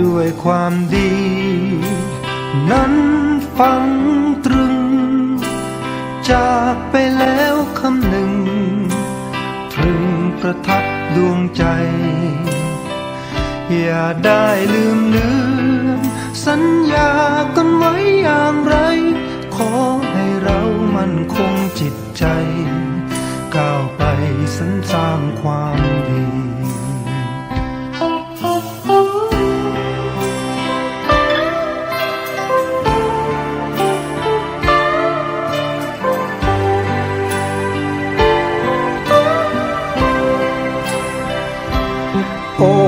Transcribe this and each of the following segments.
ด้วยความดี นั้นฟังตรึง จากไปแล้วคำหนึ่ง ตรึงประทับดวงใจ อย่าได้ลืมเลือนสัญญากันไว้อย่างไร ขอให้เรามันคงจิตใจ ก้าวไปสรรสร้างความดี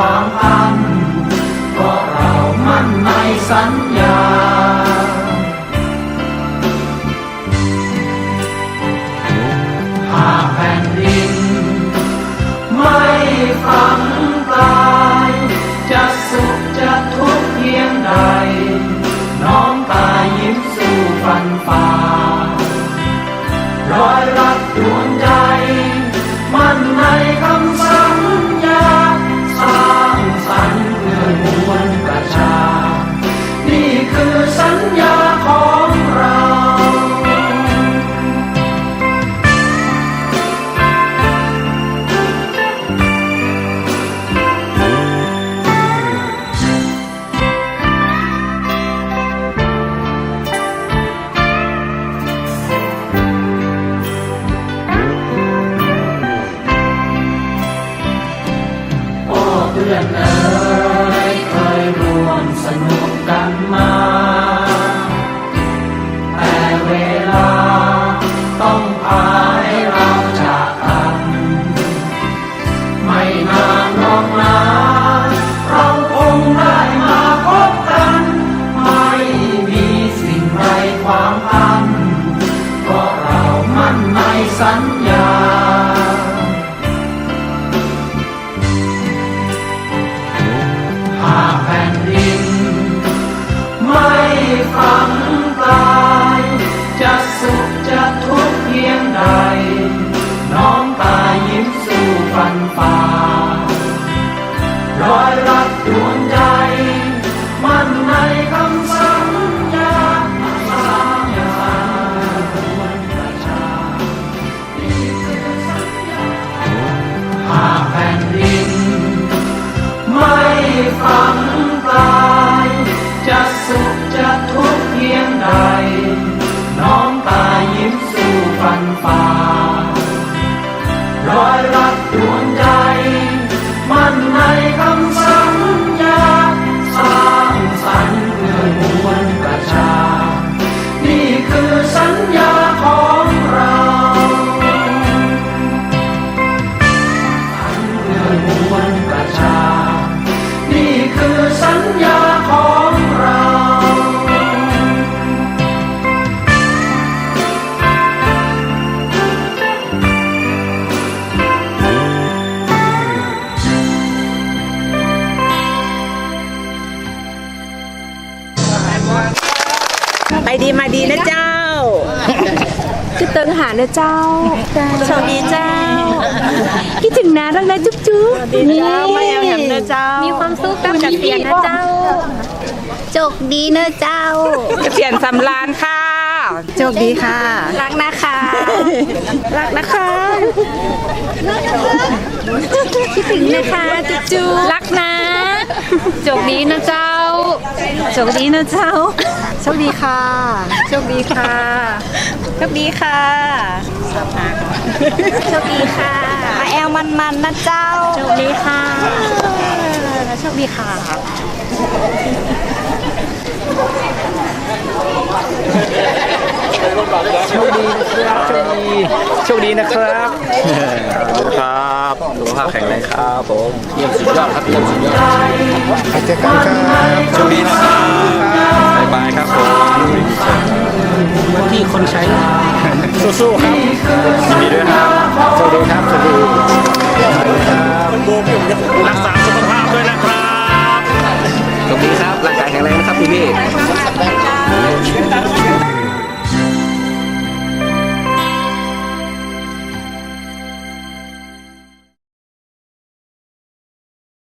ใด ก ฟันฝ่า คิดเติงหานะเจ้าโชคดีเจ้า คิดถึงนะรักนะจุ๊บจุ๊บเจ้าไม่เอาแหมนะเจ้า มีมีความสุขกับเปลี่ยนนะเจ้าโชคดีเนอะเจ้าเปลี่ยนสำรานค่ะโชคดีค่ะ รักนะคะ รักนะคะคิดถึงนะคะจุ๊บจุ๊บรักนะ โชคดีนะเจ้า โชคดีนะเจ้า โชคดีค่ะ โชคดีค่ะ โชคดีค่ะโชคดีค่ะ มาแอลมันๆนะเจ้า โชคดีค่ะ โชคดีค่ะ โชคดีนะครับโชคดีโชคดีนะครับครับสุขภาพแข็งแรงครับผมเยี่ยมสุดยอดครับเยี่ยมสุดยอดไปเจอกันครับโชคดีนะครับบ๊ายบายครับผมที่คนใช้สู้ๆครับยินดีด้วยครับโชคดีครับโชคดีรักษา พี่